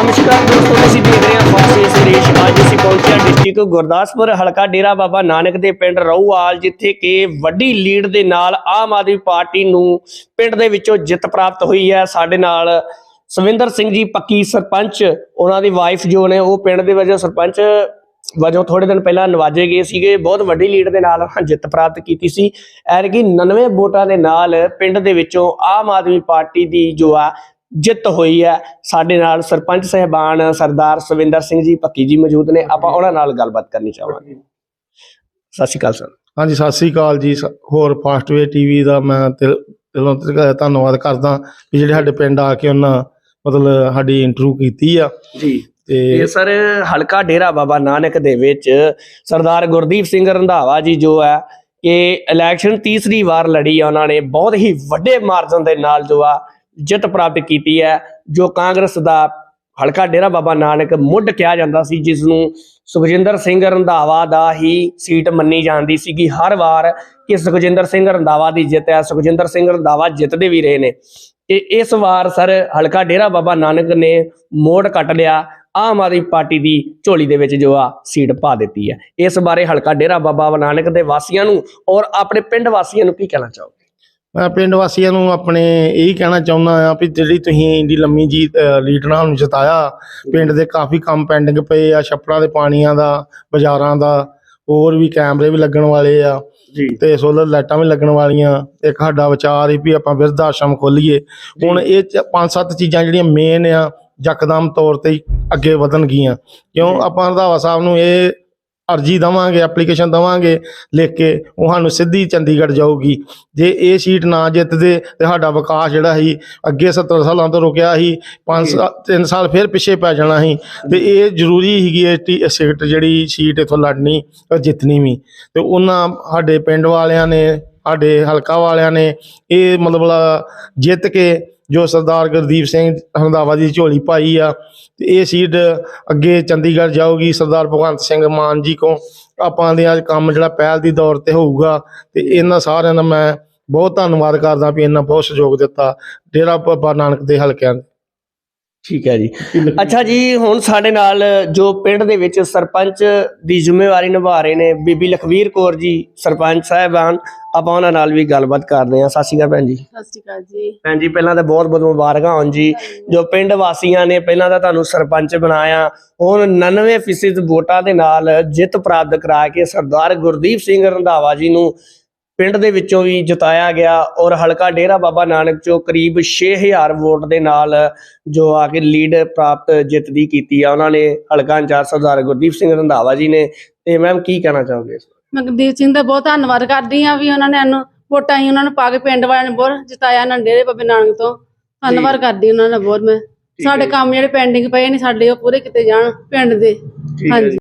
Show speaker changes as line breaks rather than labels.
ਨਮਸਕਾਰ ਦੋਸਤੋ ਤੁਸੀਂ ਦੇਖ ਰਹੇ ਹੋ ਫਾਸੇ ਸੁਰੇਸ਼ ਅੱਜ ਅਸੀਂ ਪਹੁੰਚੇ ਹਾਂ ਡਿਸਟ੍ਰਿਕਟ ਗੁਰਦਾਸਪੁਰ, ਹਲਕਾ ਡੇਰਾ ਬਾਬਾ ਨਾਨਕ ਦੇ ਪਿੰਡ ਰੌਵਾਲ ਜਿੱਥੇ ਕਿ ਵੱਡੀ ਲੀਡ ਦੇ ਨਾਲ ਆਮ ਆਦਮੀ ਪਾਰਟੀ ਨੂੰ ਪਿੰਡ ਦੇ ਵਿੱਚੋਂ ਜਿੱਤ ਪ੍ਰਾਪਤ ਹੋਈ ਹੈ। ਸਾਡੇ ਨਾਲ ਸਵਿੰਦਰ ਸਿੰਘ ਜੀ ਪੱਕੀ ਸਰਪੰਚ, ਉਹਨਾਂ ਦੀ ਵਾਈਫ ਜੋ ਨੇ, ਉਹ ਪਿੰਡ ਦੇ ਵਜੋਂ ਸਰਪੰਚ ਵਜੋਂ ਥੋੜੇ ਦਿਨ ਪਹਿਲਾਂ ਨਵਾਜੇ ਗਏ ਸੀਗੇ। ਬਹੁਤ ਵੱਡੀ ਲੀਡ ਦੇ ਨਾਲ ਉਹਨਾਂ ਜਿੱਤ ਪ੍ਰਾਪਤ ਕੀਤੀ ਸੀ। ਐਰਗੀ 99 ਵੋਟਾਂ ਦੇ ਨਾਲ ਪਿੰਡ ਦੇ ਵਿੱਚੋਂ ਆਮ ਆਦਮੀ ਪਾਰਟੀ ਦੀ ਜੋ ਆ ਜਿੱਤ ਹੋਈ ਹੈ। ਸਾਡੇ ਨਾਲ ਸਰਪੰਚ ਸਹਿਬਾਨ ਸਰਦਾਰ ਸਵਿੰਦਰ ਸਿੰਘ ਜੀ ਪੱਕੀ ਜੀ ਮੌਜੂਦ ਨੇ। ਆਪਾਂ ਉਹਨਾਂ ਨਾਲ ਗੱਲਬਾਤ ਕਰਨੀ ਚਾਹਾਂਗੇ। ਸਤਿ ਸ਼੍ਰੀ ਅਕਾਲ ਸਰ।
ਹਾਂਜੀ ਸਤਿ ਸ੍ਰੀ ਅਕਾਲ ਜੀ। ਹੋਰ ਫਾਸਟਵੇ ਟੀਵੀ ਦਾ ਮੈਂ ਦਿਲ- ਧੰਨਵਾਦ ਕਰਦਾ ਕਿ ਜਿਹੜੇ ਸਾਡੇ ਪਿੰਡ ਆ ਕੇ ਉਹਨਾਂ ਮਤਲਬ ਸਾਡੀ ਇੰਟਰਵਿਊ ਕੀਤੀ ਆ।
ਜੀ।
ਤੇ
ਇਹ ਸਰ ਹਲਕਾ ਡੇਰਾ ਬਾਬਾ ਨਾਨਕ ਦੇ ਵਿੱਚ ਸਰਦਾਰ ਗੁਰਦੀਪ ਸਿੰਘ ਰੰਧਾਵਾ ਜੀ ਜੋ ਹੈ ਕਿ ਇਲੈਕਸ਼ਨ ਤੀਸਰੀ ਵਾਰ ਲੜੀ ਆ। ਉਹਨਾਂ ਨੇ ਬਹੁਤ ਹੀ ਵੱਡੇ ਮਾਰਜਨ ਦੇ ਨਾਲ ਜੋ ਆ ਜਿੱਤ ਪ੍ਰਾਪਤ ਕੀਤੀ ਹੈ, ਜੋ ਕਾਂਗਰਸ ਦਾ ਹਲਕਾ ਡੇਰਾ ਬਾਬਾ ਨਾਨਕ ਮੁੱਢ ਕਿਹਾ ਜਾਂਦਾ ਸੀ ਜਿਸ ਨੂੰ ਸੁਖਜਿੰਦਰ ਸਿੰਘ ਰੰਧਾਵਾ ਦਾ ਹੀ ਸੀਟ ਮੰਨੀ ਜਾਂਦੀ ਸੀਗੀ। ਹਰ ਵਾਰ ਕਿ ਸੁਖਜਿੰਦਰ ਸਿੰਘ ਰੰਧਾਵਾ ਦੀ ਜਿੱਤ ਹੈ, ਸੁਖਜਿੰਦਰ ਸਿੰਘ ਰੰਧਾਵਾ ਜਿੱਤਦੇ ਵੀ ਰਹੇ ਨੇ। ਤੇ ਇਸ ਵਾਰ ਸਰ ਹਲਕਾ ਡੇਰਾ ਬਾਬਾ ਨਾਨਕ ਨੇ ਮੋੜ ਕੱਟ ਲਿਆ। ਆਮ ਆਦਮੀ ਪਾਰਟੀ ਦੀ ਝੋਲੀ ਦੇ ਵਿੱਚ ਜੋ ਆ ਸੀਟ ਪਾ ਦਿੱਤੀ ਹੈ। ਇਸ ਬਾਰੇ ਹਲਕਾ ਡੇਰਾ ਬਾਬਾ ਨਾਨਕ ਦੇ ਵਾਸੀਆਂ ਨੂੰ ਔਰ ਆਪਣੇ ਪਿੰਡ ਵਾਸੀਆਂ ਨੂੰ ਕੀ ਕਹਿਣਾ ਚਾਹੋ
ਮੈਂ ਪਿੰਡ ਵਾਸੀਆਂ ਨੂੰ ਆਪਣੇ ਇਹੀ ਕਹਿਣਾ ਚਾਹੁੰਦਾ ਆ ਵੀ ਜਿਹੜੀ ਤੁਸੀਂ ਇੰਡੀ ਲੰਮੀ ਜੀ ਲੀਡ ਨਾਲ ਨੂੰ ਜਿਤਾਇਆ ਪਿੰਡ ਦੇ ਕਾਫੀ ਕੰਮ ਪੈਂਡਿੰਗ ਪਏ ਆ ਛੱਪੜਾਂ ਦੇ ਪਾਣੀਆਂ ਦਾ ਬਾਜ਼ਾਰਾਂ ਦਾ ਹੋਰ ਵੀ ਕੈਮਰੇ ਵੀ ਲੱਗਣ ਵਾਲੇ ਆ
ਜੀ।
ਤੇ ਸੋਲਰ ਲਾਈਟਾਂ ਵੀ ਲੱਗਣ ਵਾਲੀਆਂ ਇੱਕ ਸਾਡਾ ਵਿਚਾਰ ਸੀ ਵੀ ਆਪਾਂ ਬਿਰਧ ਆਸ਼ਰਮ ਖੋਲੀਏ। ਹੁਣ ਇਹ ਪੰਜ ਸੱਤ ਚੀਜ਼ਾਂ ਜਿਹੜੀਆਂ ਮੇਨ ਆ ਯਕਦਮ ਤੌਰ ਤੇ ਹੀ ਅੱਗੇ ਵਧਣਗੀਆਂ। ਕਿਉਂ। ਆਪਾਂ ਰੰਧਾਵਾ ਸਾਹਿਬ ਨੂੰ ਇਹ ਅਰਜੀ ਦਵਾਂਗੇ ਐਪਲੀਕੇਸ਼ਨ ਦਵਾਂਗੇ ਲਿਖ ਕੇ ਉਹ ਸਾਨੂੰ ਸਿੱਧੀ ਚੰਡੀਗੜ੍ਹ ਜਾਊਗੀ। ਜੇ ਇਹ ਸੀਟ ਨਾ ਜਿੱਤਦੇ ਤੇ ਸਾਡਾ ਵਿਕਾਸ ਜਿਹੜਾ ਸੀ ਅੱਗੇ 70 ਸਾਲਾਂ ਤੋਂ ਰੁਕਿਆ ਸੀ 5 3 ਸਾਲ ਫਿਰ ਪਿੱਛੇ ਪੈ ਜਾਣਾ ਸੀ ਤੇ ਇਹ ਜ਼ਰੂਰੀ ਸੀਗੀ ਇਹ ਸੀਟ ਜਿਹੜੀ ਸੀਟ ਇਥੋਂ ਲੜਨੀ ਔਰ ਜਿੱਤਣੀ ਵੀ। ਤੇ ਉਹਨਾਂ ਸਾਡੇ ਪਿੰਡ ਵਾਲਿਆਂ ਨੇ ਸਾਡੇ ਹਲਕਾ ਵਾਲਿਆਂ ਨੇ ਇਹ ਮਤਲਬ ਜਿੱਤ ਕੇ ਜੋ ਸਰਦਾਰ ਗੁਰਦੀਪ ਸਿੰਘ ਰੰਧਾਵਾ ਦੀ ਝੋਲੀ ਪਾਈ ਆ, ਤੇ ਇਹ ਸੀਟ ਅੱਗੇ ਚੰਡੀਗੜ੍ਹ ਜਾਊਗੀ, ਸਰਦਾਰ ਭਗਵੰਤ ਸਿੰਘ ਮਾਨ ਜੀ ਕੋ ਆਪਾਂ ਦੇ ਅੱਜ ਕੰਮ ਜਿਹੜਾ ਪਹਿਲ ਦੀ ਦੌਰ ਤੇ ਹੋਊਗਾ, ਤੇ ਇਹਨਾਂ ਸਾਰਿਆਂ ਦਾ ਮੈਂ ਬਹੁਤ ਧੰਨਵਾਦ ਕਰਦਾ ਵੀ ਇਹਨਾਂ ਬਹੁਤ ਸਹਿਯੋਗ ਦਿੱਤਾ। ਡੇਰਾ ਬਾਬਾ ਨਾਨਕ ਦੇ ਹਲਕਿਆਂ ਦੇ।
ਠੀਕ ਹੈ ਜੀ। ਅੱਛਾ ਜੀ ਹੁਣ ਸਾਡੇ ਨਾਲ ਜੋ ਪਿੰਡ ਦੇ ਵਿੱਚ ਸਰਪੰਚ ਦੀ ਜ਼ਿੰਮੇਵਾਰੀ ਨਿਭਾ ਰਹੇ ਨੇ ਬੀਬੀ ਲਖਵੀਰ ਕੌਰ ਜੀ ਸਰਪੰਚ ਸਾਹਿਬਾਨ ਆਪਾਂ ਉਹਨਾਂ ਨਾਲ ਵੀ ਗੱਲਬਾਤ ਕਰਦੇ ਹਾਂ। ਸਤਿ ਸ਼੍ਰੀ ਅਕਾਲ ਭੈਣ ਜੀ।
ਸਤਿ ਸ਼੍ਰੀ ਅਕਾਲ ਜੀ।
ਭੈਣ ਜੀ ਪਹਿਲਾਂ ਤਾਂ ਬਹੁਤ ਬਹੁਤ ਮੁਬਾਰਕਾਂ ਹੋਣ ਜੀ। ਜੋ ਪਿੰਡ ਵਾਸੀਆਂ ਨੇ ਪਹਿਲਾਂ ਤਾਂ ਤੁਹਾਨੂੰ ਸਰਪੰਚ ਬਣਾਇਆ ਹੁਣ 99% ਵੋਟਾਂ ਦੇ ਨਾਲ ਜਿੱਤ ਪ੍ਰਾਪਤ ਕਰਾ ਕੇ ਸਰਦਾਰ ਗੁਰਦੀਪ ਸਿੰਘ ਰੰਧਾਵਾ ਜੀ ਨੂੰ ਪਿੰਡ ਦੇ ਵਿੱਚੋਂ ਵੀ ਜਿਤਾਇਆ ਗਿਆ ਔਰ ਹਲਕਾ ਡੇਰਾ ਬਾਬਾ ਨਾਨਕ ਚੋਂ ਕਰੀਬ 6000 ਵੋਟ ਦੇ ਨਾਲ ਜੋ ਆ ਕੇ ਲੀਡ ਪ੍ਰਾਪਤ ਜਿੱਤ ਦੀ ਕੀਤੀ ਆ ਉਹਨਾਂ ਨੇ ਹਲਕਾ ਇੰਚਾਰਜ ਸਰਦਾਰ ਗੁਰਦੀਪ ਸਿੰਘ ਰੰਧਾਵਾ ਜੀ ਨੇ ਤੇ ਮੈਮ ਕੀ ਕਹਿਣਾ ਚਾਹੋਗੇ?
ਮੈਂ ਗੁਰਦੀਪ ਸਿੰਘ ਦਾ ਬਹੁਤ ਧੰਨਵਾਦ ਕਰਦੀ ਆ ਵੀ ਉਹਨਾਂ ਨੇ ਸਾਨੂੰ ਵੋਟਾਂ ਹੀ ਉਹਨਾਂ ਨੂੰ ਪਾ ਕੇ ਪਿੰਡ ਵਾਲਿਆਂ ਨੇ ਬਹੁਤ ਜਿਤਾਇਆ ਨੇ ਡੇਰੇ ਬਾਬੇ ਨਾਨਕ ਤੋਂ ਧੰਨਵਾਦ ਕਰਦੀ ਉਹਨਾਂ ਦਾ ਬਹੁਤ ਮੈਂ ਸਾਡੇ। ਕੰਮ ਜਿਹੜੇ ਪੈਂਡਿੰਗ ਪਏ ਨੇ ਸਾਡੇ ਉਹ ਪੂਰੇ ਕੀਤੇ ਜਾਣ ਪਿੰਡ ਦੇ ਹਾਂਜੀ।